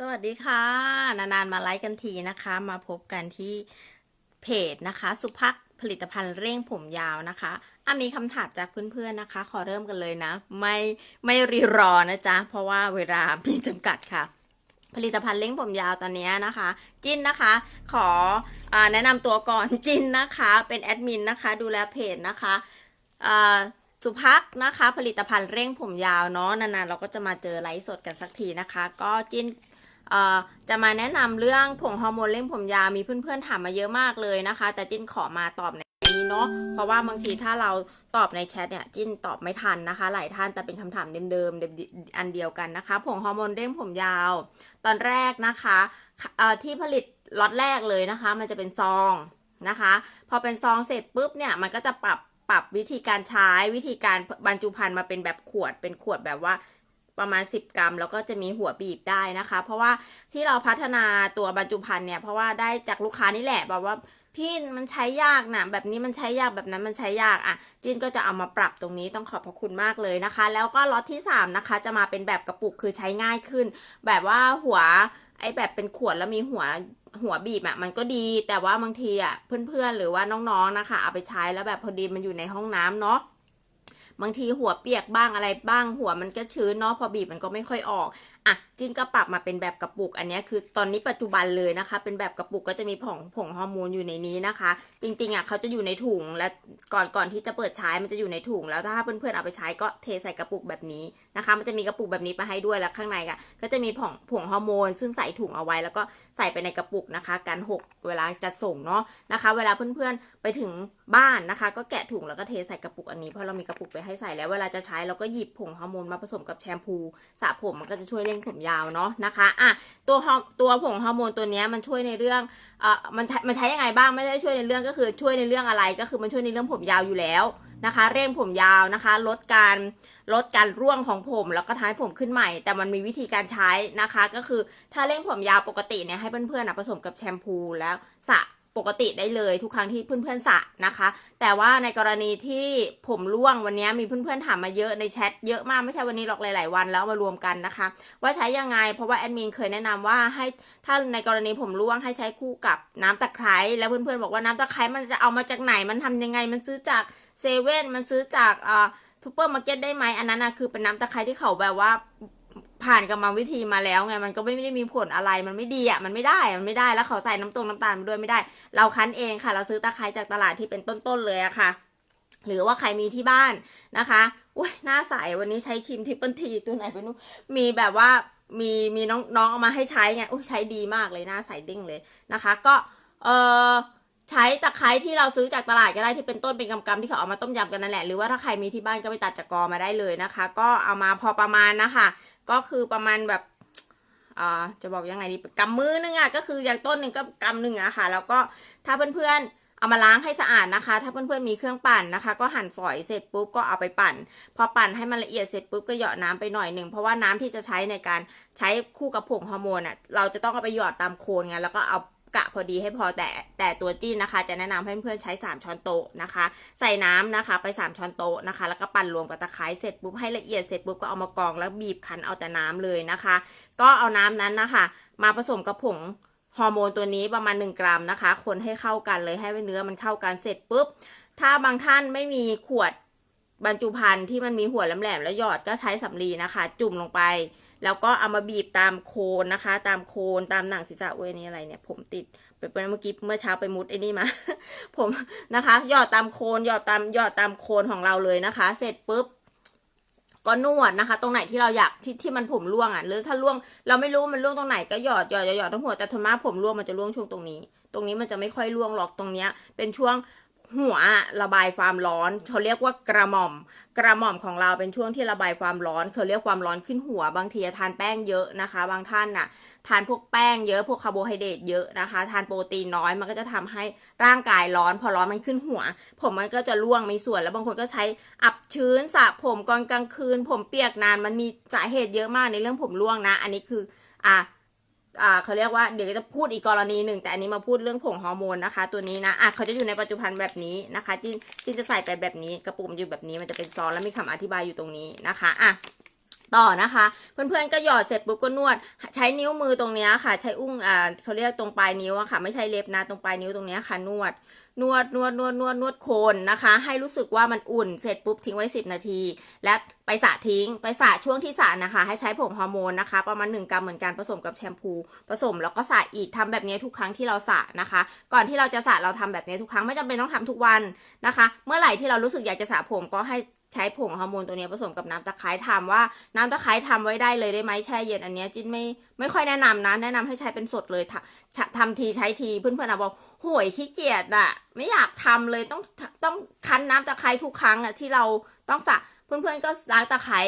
สวัสดีค่ะ นานๆมาไลฟ์กันทีนะคะ มาพบกันที่เพจนะคะ สุภักผลิตภัณฑ์เร่งผมยาวนะคะอะมีคำถามจากเพื่อนๆนะคะ ขอเริ่มกันเลยนะ ไม่ไม่รีรอนะจ๊ะ เพราะว่าเวลามีจำกัดค่ะ ผลิตภัณฑ์เร่งผมยาวตอนนี้นะคะ จินนะคะ ขออแนะนำตัวก่อนจินนะคะ เป็นแอดมินนะคะ ดูแลเพจนะคะสุภักนะคะ ผลิตภัณฑ์เร่งผมยาวเนาะนานๆเราก็จะมาเจอไลฟ์สดกันสักทีนะคะ ก็จิน จะมาแนะนำเรื่องผงฮอร์โมนเร่งผมยาวมีเพื่อนๆถามมาเยอะมากเลยนะคะ แต่จิ้นขอมาตอบในนี้เนาะเพราะว่าบางทีถ้าเราตอบในแชทเนี่ย จิ้นตอบไม่ทันนะคะ หลายท่านแต่เป็นคำถามเดิมๆอันเดียวกันนะคะ ผงฮอร์โมนเร่งผมยาว ตอนแรกนะคะที่ผลิตล็อตแรกเลยนะคะ มันจะเป็นซองนะคะ พอเป็นซองเสร็จปุ๊บเนี่ยมันก็จะปรับปรับวิธีการใช้วิธีการบรรจุภัณฑ์มาเป็นแบบขวดเป็นขวดแบบว่า ประมาณ 10 กรัม แล้วก็จะมีหัวบีบได้นะคะ เพราะว่าที่เราพัฒนาตัวบรรจุภัณฑ์เนี่ยเพราะว่าได้จากลูกค้านี่แหละบอกว่าพี่มันใช้ยากนะแบบนี้มันใช้ยากแบบนั้นมันใช้ยากอะจินก็จะเอามาปรับตรงนี้ต้องขอบพระคุณมากเลยนะคะ แล้วก็ล็อตที่ 3 นะคะ จะมาเป็นแบบกระปุกคือใช้ง่ายขึ้น แบบว่าหัวไอ้แบบเป็นขวดแล้วมีหัวหัวบีบอะมันก็ดี แต่ว่าบางทีอะเพื่อนๆหรือว่าน้องๆนะคะ เอาไปใช้แล้วแบบพอดีมันอยู่ในห้องน้ำเนาะ บางทีหัวเปียกบ้างอะไรบ้าง หัวมันก็ชื้นเนาะพอบีบมันก็ไม่ค่อยออก อะจินก็ปรับมาเป็นแบบกระปุก อันนี้คือตอนนี้ปัจจุบันเลยนะคะ เป็นแบบกระปุกก็จะมีผงผงฮอร์โมนอยู่ในนี้นะคะ จริงๆอะเขาจะอยู่ในถุงและก่อนก่อนที่จะเปิดใช้มันจะอยู่ในถุง แล้วถ้าเพื่อนๆเอาไปใช้ก็เทใส่กระปุกแบบนี้นะคะ มันจะมีกระปุกแบบนี้มาให้ด้วยแล้วข้างในอะก็จะมีผงผงฮอร์โมน ซึ่งใส่ถุงเอาไว้แล้วก็ใส่ไปในกระปุกนะคะการหกเวลาจะส่งเนาะนะคะ เวลาเพื่อนๆไปถึงบ้านนะคะ ก็แกะถุงแล้วก็เทใส่กระปุกอันนี้เพราะเรามีกระปุกไปให้ใส่แล้วเวลาจะใช้เราก็หยิบผงฮอร์โมนมาผสมกับแชมพูสระผมมันก็จะช่วยเร่งผมยาวเนาะนะคะอะตัวฮอร์ตัวผงฮอร์โมนตัวนี้มันช่วยในเรื่องเอ่อมันมันใช้ยังไงบ้างไม่ได้ช่วยในเรื่องก็คือช่วยในเรื่องอะไรก็คือมันช่วยในเรื่องผมยาวอยู่แล้วนะคะ เร่งผมยาวนะคะ ลดการลดการร่วงของผมแล้วก็ทำให้ผมขึ้นใหม่ แต่มันมีวิธีการใช้นะคะ ก็คือถ้าเร่งผมยาวปกติเนี่ยให้เพื่อนๆนะผสมกับแชมพูแล้วสระ ปกติได้เลยทุกครั้งที่เพื่อนๆสระนะคะ แต่ว่าในกรณีที่ผมร่วงวันนี้มีเพื่อนๆถามมาเยอะในแชทเยอะมากไม่ใช่วันนี้หรอกหลาย ๆ วันแล้วมารวมกันนะคะ ว่าใช้ยังไง เพราะว่าแอดมินเคยแนะนำว่าให้ถ้าในกรณีผมร่วงให้ใช้คู่กับน้ำตะไคร้แล้วเพื่อนๆบอกว่าน้ำตะไคร้มันจะเอามาจากไหนมันทำยังไง มันซื้อจากเซเว่นมันซื้อจากเอ่อซูเปอร์มาร์เก็ตได้ไหมอันนั้นนะคือเป็นน้ำตะไคร้ที่เขาแบบว่า ผ่านกรรมวิธีมาแล้วไงมันก็ไม่ได้มีผลอะไรมันไม่ดีอะมันไม่ได้มันไม่ได้แล้วเขาใส่น้ำตรงน้ำตาลมาด้วยไม่ได้ เราคั้นเองค่ะ เราซื้อตะไคร้จากตลาดที่เป็นต้นๆเลยอะค่ะ หรือว่าใครมีที่บ้านนะคะอุ้ยหน้าใสวันนี้ใช้ครีมทิปเปิลทีตัวไหนไปนู้นมีแบบว่ามีมีน้องน้องเอามาให้ใช้ไงอุ้ยใช้ดีมากเลยหน้าใสเด้งเลยนะคะ ก็เออใช้ตะไคร้ที่เราซื้อจากตลาดก็ได้ที่เป็นต้นเป็นกำกำที่เขาเอามาต้มยำกันนั่นแหละหรือว่าถ้าใครมีที่บ้านก็ไปตัดจากกอมาได้เลยนะคะ ก็เอามาพอประมาณนะคะ ก็คือประมาณแบบอ่าจะบอกยังไงดีกำมือนึงอะก็คืออย่างต้นหนึ่งก็กำหนึ่งอะค่ะ แล้วก็ถ้าเพื่อนๆเอามาล้างให้สะอาดนะคะ ถ้าเพื่อนๆมีเครื่องปั่นนะคะ ก็หั่นฝอยเสร็จปุ๊บก็เอาไปปั่น พอปั่นให้มันละเอียดเสร็จปุ๊บก็หยอดน้ำไปหน่อยหนึ่งเพราะว่าน้ำที่จะใช้ในการใช้คู่กับผงฮอร์โมนอะเราจะต้องเอาไปหยอดตามโคนไงแล้วก็เอา กะพอดีให้พอแต่แต่ตัวจี้นนะคะ จะแนะนำให้เพื่อนๆใช้ 3 ช้อนโต๊ะนะคะ ใส่น้ำนะคะ ไป 3 ช้อนโต๊ะนะคะ แล้วก็ปั่นรวมกับตะไคร้เสร็จปุ๊บให้ละเอียดเสร็จปุ๊บก็เอามากรองแล้วบีบคั้นเอาแต่น้ำเลยนะคะ ก็เอาน้ำนั้นนะคะ มาผสมกับผงฮอร์โมนตัวนี้ประมาณ 1 กรัมนะคะ คนให้เข้ากันเลยให้เนื้อมันเข้ากันเสร็จปุ๊บ ถ้าบางท่านไม่มีขวดบรรจุภัณฑ์ที่มันมีหัวแหลมๆแล้วหยอดก็ใช้สำลีนะคะ จุ่มลงไป แล้วก็เอามาบีบตามโคนนะคะ ตามโคนตามหนังศีรษะเว้ยนี่อะไรเนี่ย ผมติดไปเมื่อกี้เมื่อเช้าไปมุดไอ้นี่มา ผมนะคะ หยอดตามโคนหยอดตามหยอดตามโคนของเราเลยนะคะ เสร็จปุ๊บก็นวดนะคะ ตรงไหนที่เราอยากที่ที่มันผมร่วงอะหรือถ้าร่วง เราไม่รู้มันร่วงตรงไหนก็หยอดหยอดหยอดทั้งหัวแต่ทนมาผมร่วงมันจะร่วงช่วงตรงนี้ ตรงนี้มันจะไม่ค่อยร่วงหรอกตรงเนี้ย เป็นช่วง หัวระบายความร้อนเขาเรียกว่ากระหม่อม กระหม่อมของเราเป็นช่วงที่ระบายความร้อนเขาเรียกความร้อนขึ้นหัว บางทีทานแป้งเยอะนะคะ บางท่านน่ะ ทานพวกแป้งเยอะพวกคาร์โบไฮเดรตเยอะนะคะ ทานโปรตีนน้อยมันก็จะทำให้ร่างกายร้อน พอร้อนมันขึ้นหัว ผมมันก็จะร่วงมีส่วนแล้วบางคนก็ใช้อับชื้นสระผมก่อนกลางคืน ผมเปียกนานมันมีสาเหตุเยอะมากในเรื่องผมร่วงนะ อันนี้คืออะ อ่าเขาเรียกว่าเดี๋ยวจะพูดอีกกรณีหนึ่งแต่อันนี้มาพูดเรื่องผงฮอร์โมนนะคะ ตัวนี้นะอะเขาจะอยู่ในปัจจุบันแบบนี้นะคะจินจินจะใส่ไปแบบนี้กระปุกมันอยู่แบบนี้มันจะเป็นซองแล้วมีคำอธิบายอยู่ตรงนี้นะคะอะต่อนะคะ เพื่อนๆก็หยอดเสร็จปุ๊บก็นวด ใช้นิ้วมือตรงนี้ค่ะ ใช้อุ้งอ่าเขาเรียกตรงปลายนิ้วอะค่ะ ไม่ใช่เล็บนะตรงปลายนิ้วตรงนี้ค่ะนวด นวดนวดนวดนวดนวดโคนนะคะ ให้รู้สึกว่ามันอุ่นเสร็จปุ๊บทิ้งไว้ 10 นาที และไปสระทิ้ง ไปสระช่วงที่สระนะคะ ให้ใช้ผงฮอร์โมนนะคะ ประมาณ1กรัมเหมือนกันผสมกับแชมพู ผสมแล้วก็สระอีกทำแบบนี้ทุกครั้งที่เราสระนะคะ ก่อนที่เราจะสระเราทำแบบนี้ทุกครั้งไม่จำเป็นต้องทำทุกวันนะคะ เมื่อไหร่ที่เรารู้สึกอยากจะสระผมก็ให้ ใช้ผงฮอร์โมนตัวนี้ผสมกับน้ำตะไคร้ถามว่าน้ำตะไคร้ทำไว้ได้เลยได้ไหมแช่เย็นอันนี้จิ้นไม่ไม่ค่อยแนะนำนะแนะนำให้ใช้เป็นสดเลยทำทำทีใช้ทีเพื่อนๆอะบอกห่วยขี้เกียจอะไม่อยากทำเลยต้องต้องคั้นน้ำตะไคร้ทุกครั้งอะที่เราต้องสระเพื่อนๆก็ล้างตะไคร้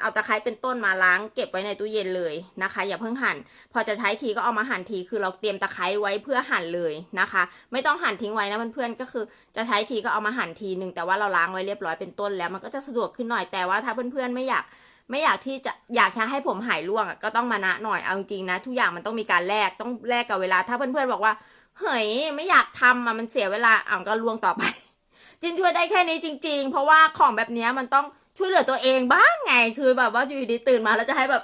เอาตะไคร้เป็นต้นมาล้างเก็บไว้ในตู้เย็นเลยนะคะ อย่าเพิ่งหั่น พอจะใช้ทีก็เอามาหั่นทีคือเราเตรียมตะไคร้ไว้เพื่อหั่นเลยนะคะ ไม่ต้องหั่นทิ้งไว้นะเพื่อนๆก็คือ จะใช้ทีก็เอามาหั่นทีหนึ่งแต่ว่าเราล้างไว้เรียบร้อยเป็นต้นแล้วมันก็จะสะดวกขึ้นหน่อยแต่ว่าถ้าเพื่อนๆไม่อยากไม่อยากที่จะอยากจะให้ผมหายร่วงก็ต้องมานะหน่อยเอาจริงนะทุกอย่างมันต้องมีการแลกต้องแลกกับเวลา ถ้าเพื่อนๆบอกว่าเฮ้ยไม่อยากทำอะมันเสียเวลาอะก็ล่วงต่อไปจินช่วยได้แค่นี้จริง ๆ เพราะว่าของแบบนี้มันต้อง ช่วยเหลือตัวเองบ้างไง คือแบบว่าอยู่ดีตื่นมาแล้วจะให้แบบ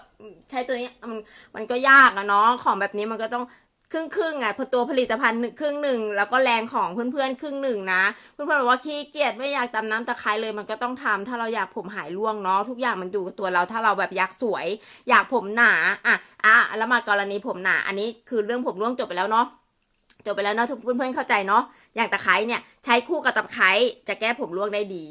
ใช้ตัวนี้มันมันก็ยากอะเนาะของแบบนี้มันก็ต้องครึ่งครึ่งๆอะพอตัวผลิตภัณฑ์หนึ่งครึ่งหนึ่งแล้วก็แรงของเพื่อนๆครึ่งหนึ่งนะ เพื่อนๆบอกว่าขี้เกียจไม่อยากตำน้ำตะไคร้เลยมันก็ต้องทำถ้าเราอยากผมหายร่วงเนาะทุกอย่างมันอยู่กับตัวเราถ้าเราแบบอยากสวย อยากผมหนาอะอะแล้วมากรณีผมหนาอันนี้คือเรื่องผมร่วงจบไปแล้วเนาะจบไปแล้วเนาะทุกเพื่อนๆเข้าใจเนาะอย่างตะไคร้เนี่ยใช้คู่กับตะไคร้จะแก้ผมร่วงได้ดี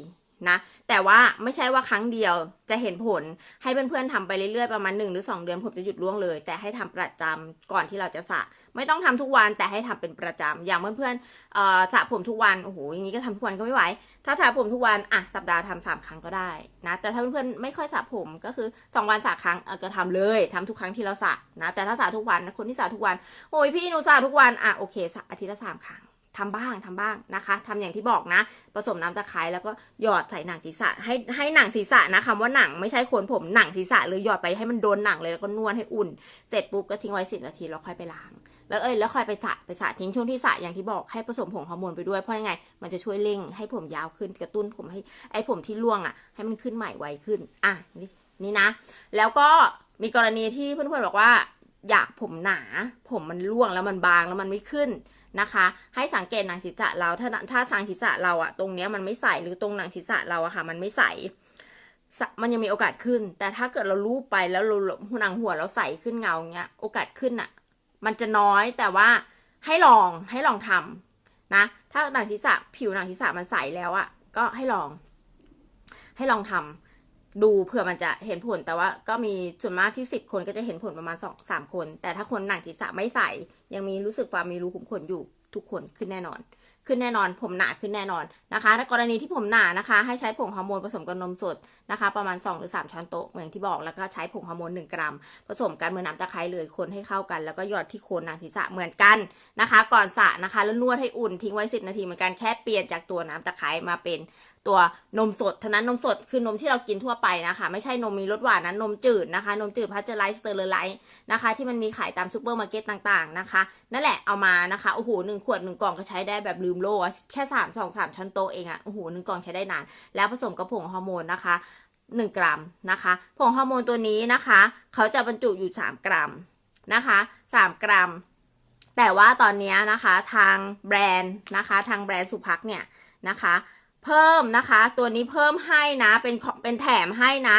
นะแต่ว่าไม่ใช่ว่าครั้งเดียวจะเห็นผลให้เพื่อนๆทำไปเรื่อยๆประมาณ1หรือ2 เดือนผมจะหยุดร่วงเลย แต่ให้ทำประจำก่อนที่เราจะสระไม่ต้องทำทุกวันแต่ให้ทำเป็นประจำอย่างเพื่อนๆสระผมทุกวันโอ้โหอย่างนี้ก็ทำทุกวันก็ไม่ไหวถ้าสระผมทุกวันอะสัปดาห์ทำสามครั้งก็ได้นะแต่ถ้าเพื่อนๆไม่ค่อยสระผมก็คือ 2 วันสระครั้งเออก็ทำเลยทำทุกครั้งที่เราสระนะแต่ถ้าสระทุกวันคนที่สระทุกวันโอ้ยพี่หนูสระทุกวันอะโอเคสระอาทิตย์ละสามครั้ง ทำบ้างทำบ้างนะคะทำอย่างที่บอกนะ ผสมน้ำตะไคร้แล้วก็หยอดใส่หนังศีรษะ ให้ให้หนังศีรษะนะคำว่าหนังไม่ใช่โคนผมหนังศีรษะเลยหยอดไปให้มันโดนหนังเลยแล้วก็นวดให้อุ่น เสร็จปุ๊บก็ทิ้งไว้สิบนาทีแล้วค่อยไปล้าง แล้วเอ้ยแล้วค่อยไปสระไปสระทิ้งช่วงที่สระอย่างที่บอกให้ผสมผงฮอร์โมนไปด้วยเพราะยังไง มันจะช่วยเร่งให้ผมยาวขึ้นกระตุ้นผมให้ไอ้ผมที่ร่วงอะ ให้มันขึ้นใหม่ไวขึ้นอะนี่นี่นะแล้วก็มีกรณีที่เพื่อนๆบอกว่า อยากผมหนา ผมมันร่วงแล้วมันบางแล้วมันไม่ขึ้น นะคะ ให้สังเกตหนังศีรษะเราถ้าถ้าหนังศีรษะเราอะตรงเนี้ยมันไม่ใสหรือตรงหนังศีรษะเราอะค่ะ มันไม่ใสมันยังมีโอกาสขึ้น แต่ถ้าเกิดเราลูบไปแล้วเราหนังหัวเราใสขึ้นเงาเงี้ย โอกาสขึ้นอะมันจะน้อยแต่ว่าให้ลองให้ลองทำนะ ถ้าหนังศีรษะผิวหนังศีรษะมันใสแล้วอะก็ให้ลอง ให้ลองทำ ดูเผื่อมันจะเห็นผลแต่ว่าก็มีส่วนมากที่สิบคนก็จะเห็นผลประมาณสองสามคน แต่ถ้าคนหนังศีรษะไม่ใส่ยังมีรู้สึกความมีรูขุมขนอยู่ทุกคนขึ้นแน่นอน ขึ้นแน่นอน ผมหนาขึ้นแน่นอนนะคะถ้ากรณีที่ผมหนานะคะ ให้ใช้ผงฮอร์โมนผสมกับนมสด นะคะ ประมาณ 2 หรือ 3 ช้อนโต๊ะเหมือนที่บอกแล้วก็ใช้ผงฮอร์โมน1กรัม ผสมกันเหมือนน้ำตะไคร้เลยคนให้เข้ากัน แล้วก็หยอดที่โคนหนังศีรษะเหมือนกันนะคะ ก่อนสระนะคะ แล้วนวดให้อุ่นทิ้งไว้ 10 นาทีเหมือนกันแค่เปลี่ยนจากตัวน้ำตะไคร้มาเป็นตัวนมสดเท่านั้นนมสดคือนมที่เรากินทั่วไปนะคะ ไม่ใช่นมมีรสหวานนะนมจืดนะคะ นมจืดพัชเจอร์ไลท์สเตอร์เลอร์ไลท์นะคะ ที่มันมีขายตามซูเปอร์มาร์เก็ตต่างๆนะคะ นั่นแหละเอามานะคะโอ้โหหนึ่งขวดหนึ่งกล่องก็ใช้ได้แบบลืมโลแค่สามสองสามช้อนโต๊ะเองอะโอ้โหหนึ่งกล่องใช้ได้นาน แล้วผสมกับผงฮอร์โมนนะคะหนึ่งกรัมนะคะผงฮอร์โมนตัวนี้นะคะ เขาจะบรรจุอยู่สามกรัมนะคะสามกรัม แต่ว่าตอนนี้นะคะทางแบรนด์นะคะทางแบรนด์สุภักเนี่ยนะคะ เพิ่มนะคะตัวนี้เพิ่มให้นะเป็นของเป็นแถมให้นะ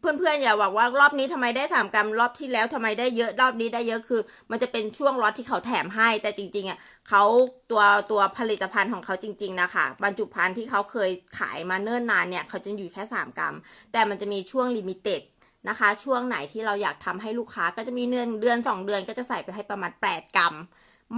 เพื่อนๆอย่าบอกว่ารอบนี้ทำไมได้สามกรัมรอบที่แล้วทำไมได้เยอะรอบนี้ได้เยอะคือ มันจะเป็นช่วงล็อตที่เขาแถมให้ แต่จริงๆอะเขาตัวตัวผลิตภัณฑ์ของเขาจริง ๆ นะคะบรรจุภัณฑ์ที่เขาเคยขายมาเนิ่นนานเนี่ยเขาจะอยู่แค่สามกรัม แต่มันจะมีช่วงลิมิเต็ดนะคะ ช่วงไหนที่เราอยากทำให้ลูกค้าก็จะมีเดือนเดือนสองเดือนก็จะใส่ไปให้ประมาณ 8 กรัม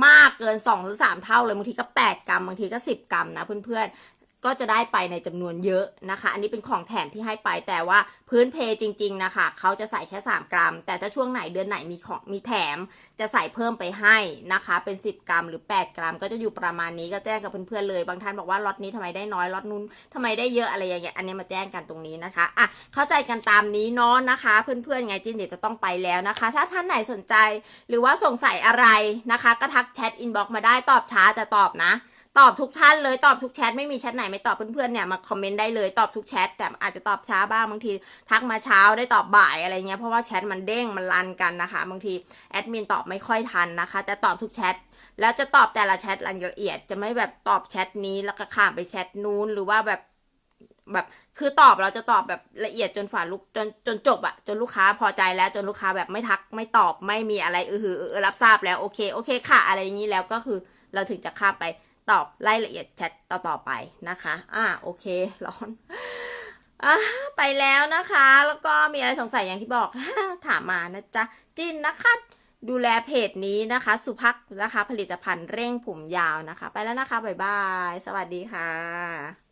มากเกิน2หรือ3เท่าเลยบางทีก็ 8 กรัมบางทีก็ 10 กรัมนะเพื่อนๆ ก็จะได้ไปในจำนวนเยอะนะคะ อันนี้เป็นของแถมที่ให้ไปแต่ว่าพื้นเพจริง ๆนะคะ เขาจะใส่แค่ 3 กรัม แต่ถ้าช่วงไหนเดือนไหนมีของมีแถม จะใส่เพิ่มไปให้นะคะ เป็น 10 กรัมหรือ 8 กรัม ก็จะอยู่ประมาณนี้ก็แจ้งกับเพื่อนๆเลยบางท่านบอกว่าล็อตนี้ทำไมได้น้อยล็อตนู้นทำไมได้เยอะอะไรอย่างเงี้ยอันนี้มาแจ้งกันตรงนี้นะคะอะเข้าใจกันตามนี้เนาะนะคะ เพื่อนๆไงจินเดี๋ยวจะต้องไปแล้วนะคะ ถ้าท่านไหนสนใจ หรือว่าสงสัยอะไรนะคะ ก็ทักแชทอินบ็อกมาได้ตอบช้าแต่ตอบนะ ตอบทุกท่านเลยตอบทุกแชทไม่มีแชทไหนไม่ตอบเพื่อนๆเนี่ยมาคอมเมนต์ได้เลยตอบทุกแชทแต่อาจจะตอบช้าบ้างบางที ทักมาเช้าได้ตอบบ่ายอะไรเงี้ยเพราะว่าแชทมันเด้งมันรันกันนะคะ บางทีแอดมินตอบไม่ค่อยทันนะคะ แต่ตอบทุกแชทแล้วจะตอบแต่ละแชทรายละเอียด จะไม่แบบตอบแชทนี้แล้วก็ข้ามไปแชทนู้นหรือว่าแบบแบบคือตอบเราจะตอบแบบละเอียดจนฝ่าลูกจนจนจบอะจนลูกค้าพอใจแล้วจนลูกค้าแบบไม่ทักไม่ตอบไม่มีอะไรเออหือเออรับทราบแล้วโอเคโอเคค่ะอะไรอย่างนี้แล้วก็คือเราถึงจะข้ามไป ตอบรายละเอียดแชทต่อๆไปนะคะ อ่าโอเค ร้อนอะไปแล้วนะคะ แล้วก็มีอะไรสงสัยอย่างที่บอก ถามมานะจ๊ะ จินนะคะดูแลเพจนี้นะคะ สุภักนะคะ ผลิตภัณฑ์เร่งผมยาวนะคะ ไปแล้วนะคะ บ๊ายบาย สวัสดีค่ะ